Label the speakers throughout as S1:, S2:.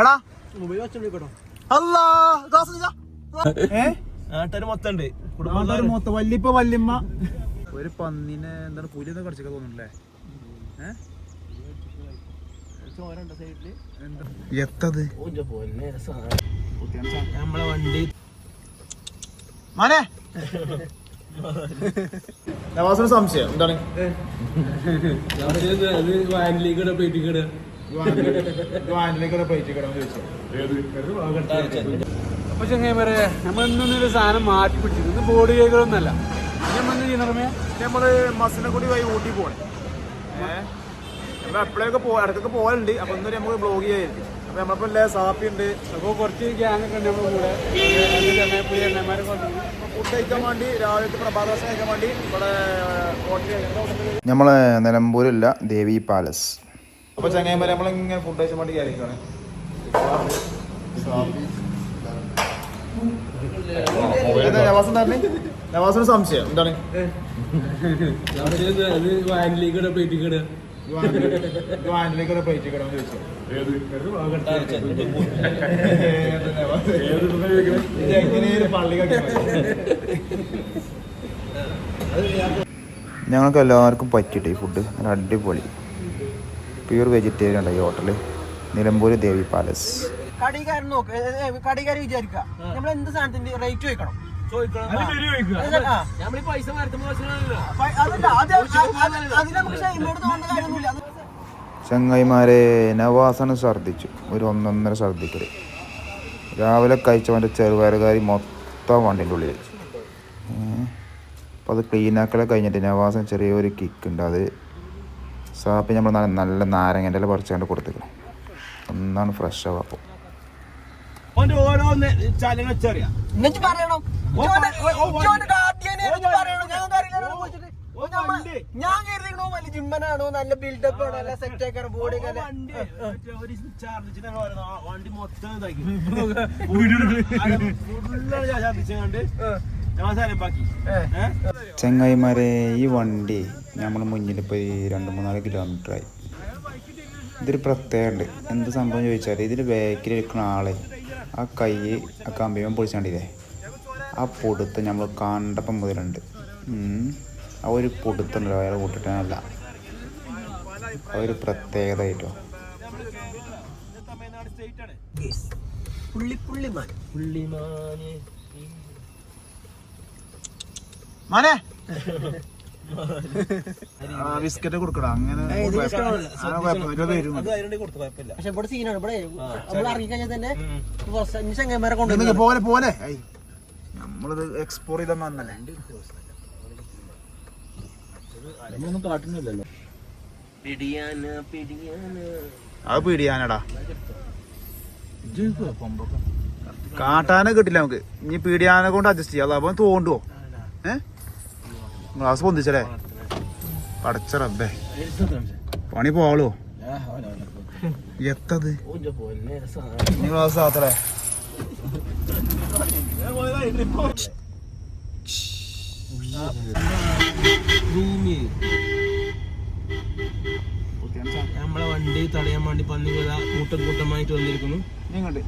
S1: എടാ.
S2: മൊബൈൽ വെച്ചോണ്ടിരിക്കട്ടോ.
S1: അല്ലാ ഇതാ. ഏ?
S2: നാട്ടുകാർ മൊത്തം ഉണ്ട്.
S1: ആൾക്കാര് മൊത്തം വല്യപ്പ വല്യമ്മ ഒരു പന്നിനെ എന്താണ് പുലിയൊക്കെ കടിച്ചൊക്കെ തോന്നുന്നുണ്ടല്ലേ? എത്തത്?
S2: നമ്മളെ വണ്ടി.
S1: മനെ. നവാസിന് സംശയം. എന്താണ്?
S3: അപ്പൊ ചെങ്ങനെ പറയാ നമ്മൾ ഇന്നൊരു സാധനം മാറ്റി പിടിച്ചിരുന്നു. ഇന്ന് ബോഡി കേക്കുകളൊന്നല്ല നമ്മൾ
S1: മസിനെ കൂടി വഴി ഊട്ടി പോണേ ഏഹ് നമ്മൾ എപ്പോഴൊക്കെ പോ ഇടക്കൊക്കെ പോകലുണ്ട്. അപ്പൊ ഇന്നൊരു നമുക്ക് ബ്ലോഗ് ചെയ്യായിരിക്കും അപ്പൊ നമ്മളിപ്പോ എല്ലാ സാപ്പി ഉണ്ട്.
S3: അപ്പൊ കുറച്ച് ഗ്യാങ് ഒക്കെ ഉണ്ട് നമ്മുടെ കൂടെ. പുതിയ
S1: ഫുഡ് കഴിക്കാൻ വേണ്ടി രാവിലത്തെ പ്രഭാത ഭക്ഷണം കഴിക്കാൻ വേണ്ടി ഇവിടെ ഹോട്ടലിൽ
S4: നമ്മളെ നിലമ്പൂരില്ല ദേവി പാലസ്
S1: അപ്പൊ ചങ്ങായിമാരെ നമ്മളിങ്ങനെ ഫുഡ് കഴിച്ചാൻ വേണ്ടി നവാസിന് സംശയം. എന്താണ്? പ്ലേറ്റ് കിടന്ന് ചോദിച്ചു
S4: ഞങ്ങൾക്ക് എല്ലാവർക്കും പറ്റിയിട്ട് ഈ ഫുഡ് അടിപൊളി. പ്യൂർ വെജിറ്റേറിയൻ ഉണ്ട് ഈ ഹോട്ടൽ നിലമ്പൂർ ദേവി പാലസ്
S5: കടികാരൻ നോക്ക്. കടികാരൻ വിചാരിക്കുക. നമ്മൾ എന്ത് സാധനത്തിന്റെ റേറ്റ് ചോദിക്കണം?
S4: ചങ്ങായിമാരെ നവാസാണ് ഛർദ്ദിച്ചു. ഒരു ഒന്നൊന്നര ഛർദ്ദിക്കൽ രാവിലെ കഴിച്ചവന്റെ ചെറുപയറുകാരി മൊത്തം വണ്ടിന്റെ ഉള്ളിൽ അപ്പോൾ അത് ക്ലീനാക്കലൊക്കെ കഴിഞ്ഞിട്ട് നവാസൻ ചെറിയൊരു കിക്ക് ഉണ്ട്. അത് സാപ്പി നമ്മൾ നല്ല നല്ല നാരങ്ങന്റെ ഇല പറിച്ചുകൊണ്ട് കൊടുത്തേക്കണം. ഒന്നാണ് ഫ്രഷ് ആവുക അപ്പോൾ.
S5: ഞാൻ കരുതിക്കണോ വലിയ ജിമ്മനാണോ? നല്ല ബിൽഡപ്പ് ആണോ? നല്ല സെറ്റ് ആക്കാണ്? ബോഡി ഒക്കെ
S2: വണ്ടി ഒരു വണ്ടി മൊത്തം ഇതാക്കി.
S4: ചെങ്ങായിമാരെ ഈ വണ്ടി നമ്മൾ മുന്നിൽ ഇപ്പോൾ ഈ രണ്ട് മൂന്നാൽ കിലോമീറ്ററായി ഇതൊരു പ്രത്യേകമുണ്ട് എന്ത് സംഭവം ചോദിച്ചാൽ ഇതിൽ ബാക്കിൽ ഇരിക്കുന്ന ആളെ ആ കൈ ആ കമ്പിമം പൊളിച്ചാണ്ടില്ലേ? ആ പൊടുത്ത് നമ്മൾ കണ്ടപ്പം മുതലുണ്ട്. ആ ഒരു പൊടുത്തുണ്ടല്ലോ അയാൾ കൂട്ടിട്ടല്ല ആ ഒരു പ്രത്യേകത ആയിട്ടോ
S1: മാനെ. ബിസ്ക്കറ്റ് കൊടുക്കടാ. അങ്ങനെ
S5: പക്ഷെ ഇവിടെ സീനാണ് ഇവിടെ നമ്മൾ ഇറങ്ങി കഴിഞ്ഞാൽ തന്നെ ചങ്ങന്മാരെ കൊണ്ടുവന്നു
S1: പോലെ പോലെ. നമ്മളിത് എക്സ്പ്ലോർ ചെയ്താൽ വന്നല്ലേ.
S2: പിടിയാന് പിടിയാന്.
S1: അത് പീടിയാനടാ. കാട്ടാനെ കിട്ടില്ല നമുക്ക്. ഇനി പീടിയാനെ കൊണ്ട് അഡ്ജസ്റ്റ് ചെയ്യാം. അതപ്പം തോണ്ടുവോ? ഏ? ഗ്ലാസ് പൊന്തിച്ചല്ലേ? പടച്ച റബ്ബേ. പണി പോളോ എത്തത്?
S2: പൊന്നെ
S1: ഗ്ലാസ്
S2: ആത്രേ നമ്മളെ വണ്ടി തടയാൻ വേണ്ടി പന്നികൾ കൂട്ടം കൂട്ടമായിട്ട് വന്നിരിക്കുന്നു.
S1: നീങ്ങണ്ട്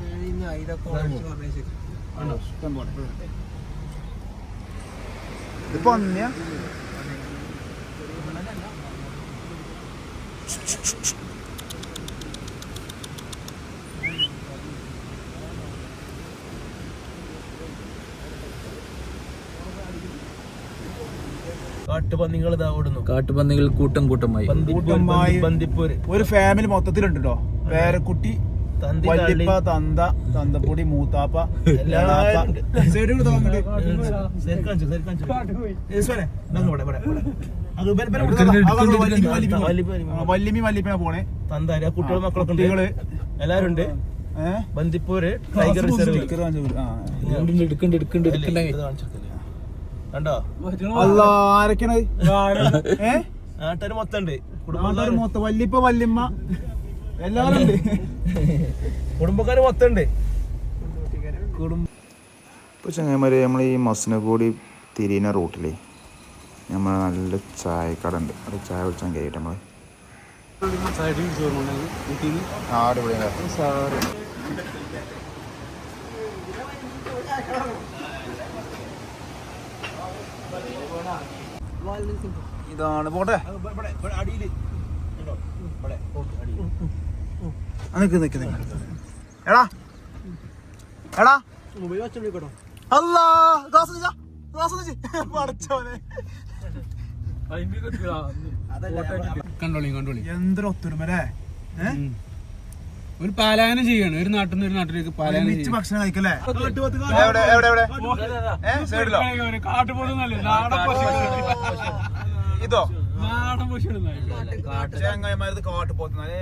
S1: ഇത് പന്നിയ
S2: കാട്ടുപന്നികൾ ഇതാ ഓടുന്നു.
S3: കാട്ടുപന്നികൾ കൂട്ടം കൂട്ടമായി.
S1: ഒരു ഫാമിലി മൊത്തത്തിലുണ്ടോ കേട്ടോ പേരക്കുട്ടി വല്യപ്പ തന്ത തന്തപ്പൊടി മൂത്താപ്പ വല്യമ്മി, വല്യപ്പന പോണേ.
S2: തന്താര കുട്ടികളും മക്കളൊക്കെ
S1: കുട്ടികൾ.
S2: ഉണ്ട്. എല്ലാരും ഉണ്ട് ബന്ദിപ്പൂര് ടൈഗർ റിസർവ്.
S3: എടുക്കണ്ട് എടുക്കണ്ട് എടുക്കണ്ടേ?
S2: കണ്ടോ?
S1: അല്ല ആരൊക്കെയാണ്?
S2: നാട്ടുകാർ മൊത്തം ഉണ്ട്.
S1: കുടുംബം മൊത്തം. വല്യപ്പ വല്യമ്മ. എല്ലാവരും കുടുംബക്കാര്
S2: കുടുംബക്കാർ മൊത്തം ഉണ്ട്
S4: ഇപ്പോൾ ചങ്ങായിമാരെ നമ്മൾ ഈ മസിനകോടി തിരിയുന്ന റൂട്ടിലേ നമ്മൾ നല്ല ചായക്കട ഉണ്ട്. അവിടെ ചായ കുടിച്ചാൽ കഴിയട്ടെ നമ്മൾ
S1: ഇതാണ് പോട്ടെ.
S2: അടിയിൽ ഉണ്ടോ? ഇവിടെ, പോട്ട്, അടിയിൽ.
S1: ആ, നിക്ക് നിക്ക് നിക്ക്. എടാ. എടാ. അല്ലാ പടച്ചോനെ.
S3: കണ്ടോളി കണ്ടോളി
S1: എന്തൊരു ഒത്തൊരുമല്ലേ? ഏ?
S3: ഒരു പാലായനം ചെയ്യാണ്. ഒരു നാട്ടിൽ നിന്ന് ഒരു നാട്ടിലേക്ക് പാലായനം
S1: ഭക്ഷണം കഴിക്കല്ലേ? ഇതോ?
S3: നാടൻ
S1: പശുക്കൾ കാട്ടുപോത്ത് നല്ല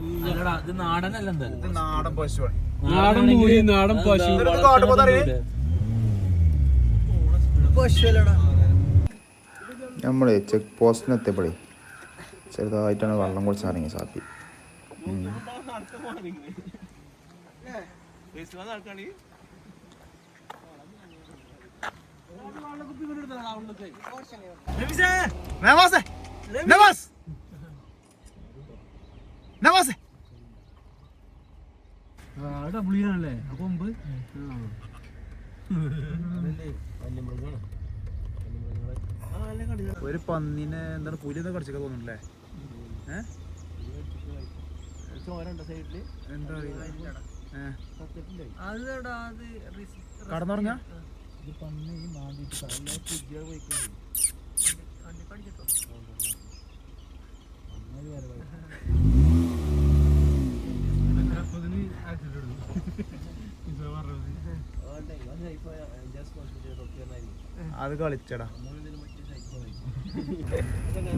S2: ഇത് നാടനല്ല
S1: നാടൻ പശുവാണ്.
S3: നാടൻ മൂരി നാടൻ പശു.
S4: നമ്മൾ ചെക്ക് പോസ്റ്റിന് എത്തിയപ്പോഴേ ചെറുതായിട്ടാണ് വെള്ളം കുടിച്ച് ഇറങ്ങി സാപ്പി
S1: നവാസ്. നവാസേ
S3: ഡബ്ല്യൂണല്ലേ അപ്പൊ മുമ്പ്?
S1: ഒരു പന്നിനെ എന്താണ് പുലി എന്താ കടിച്ചൊക്കെ തോന്നുന്നുണ്ടല്ലേ? എന്താ കടന്നുറങ്ങ? അത് കളിച്ചടാ.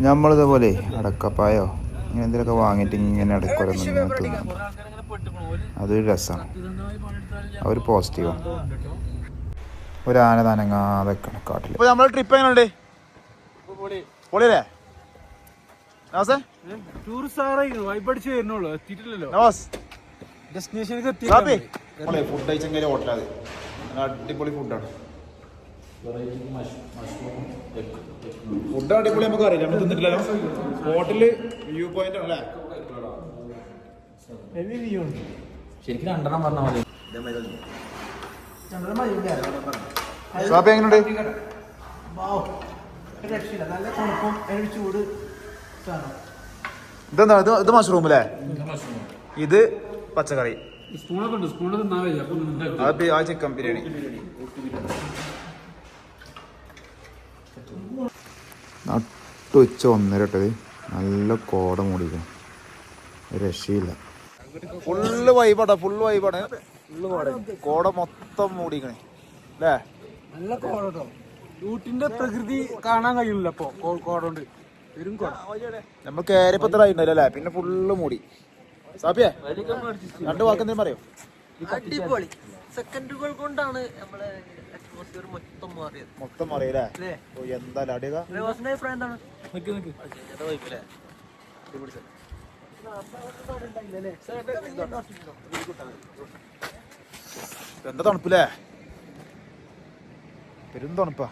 S4: നമ്മളിതേപോലെ അടക്കപ്പായോ? ഇങ്ങനെ എന്തെങ്കിലുമൊക്കെ വാങ്ങിയിട്ട് ഇങ്ങനെ തിന്നും അതൊരു രസമാണ് അവർ പോസിറ്റീവാണ് ഒരു ആന തനങ്ങാതെ കാട്ടിൽ
S1: ഇപ്പൊ നമ്മൾ ട്രിപ്പ് എങ്ങനെയുണ്ട്? പൊളിയല്ലേ?
S3: ടൂറിസ്റ്റ് ആറായിരുന്നു വൈബടിച്ച് വരുന്നുള്ളൂ. എത്തിയിട്ടില്ലല്ലോ. ഡെസ്റ്റിനേഷനിലേക്ക് എത്തി
S4: ഫുഡ് അടിപൊളി ഫുഡാണ്
S1: ഫുഡ് അടിപൊളി നമുക്ക് അറിയില്ല. നമ്മൾ തിന്നിട്ടില്ലല്ലോ ഹോട്ടലിൽ വ്യൂ പോയിന്റ് അല്ലേ?
S2: ശരിക്കും രണ്ടെണ്ണം പറഞ്ഞാൽ മതി.
S1: എങ്ങനെയുണ്ട്? ഇതെന്താ? ഇത് ഇത് മഷ്റൂം അല്ലേ ഇത് പച്ചക്കറി. അത് ബി- ആ ചിക്കൻ ബിരിയാണി.
S4: നട്ടുച്ച ഒന്നര ഇട്ടത്. നല്ല കോട മൂടിക്കും രക്ഷയില്ല.
S1: ഫുള്ള് വൈബാടാ ഫുള്ള് വൈബാണ് കോട. മൊത്തം മൂടിക്കണേ അല്ലേ?
S3: നല്ല കോടോ ഊട്ടിന്റെ പ്രകൃതി കാണാൻ കഴിയുന്നില്ല അപ്പൊ കോടോണ്ട് വരും കോട.
S1: നമ്മൾ ആയിട്ടുണ്ടല്ലോ പിന്നെ ഫുള്ള് മൂടി. സാപ്പിയേ രണ്ട് വാക്ക് എന്തെങ്കിലും പറയോ.
S5: അടിപൊളി. സെക്കൻഡുകൾ കൊണ്ടാണ് നമ്മളെ അറ്റ്മോസ്ഫിയർ മൊത്തം മാറിയത്.
S1: മൊത്തം
S5: മാറിയല്ലേ?
S1: ഓ എന്താ അടിയക
S5: റോസിന്റെ അഭിപ്രായം എന്താണ്?
S3: നിക്ക് നിക്ക്.
S1: എന്താ തണുപ്പില്ലേ? പെരും തണുപ്പാ.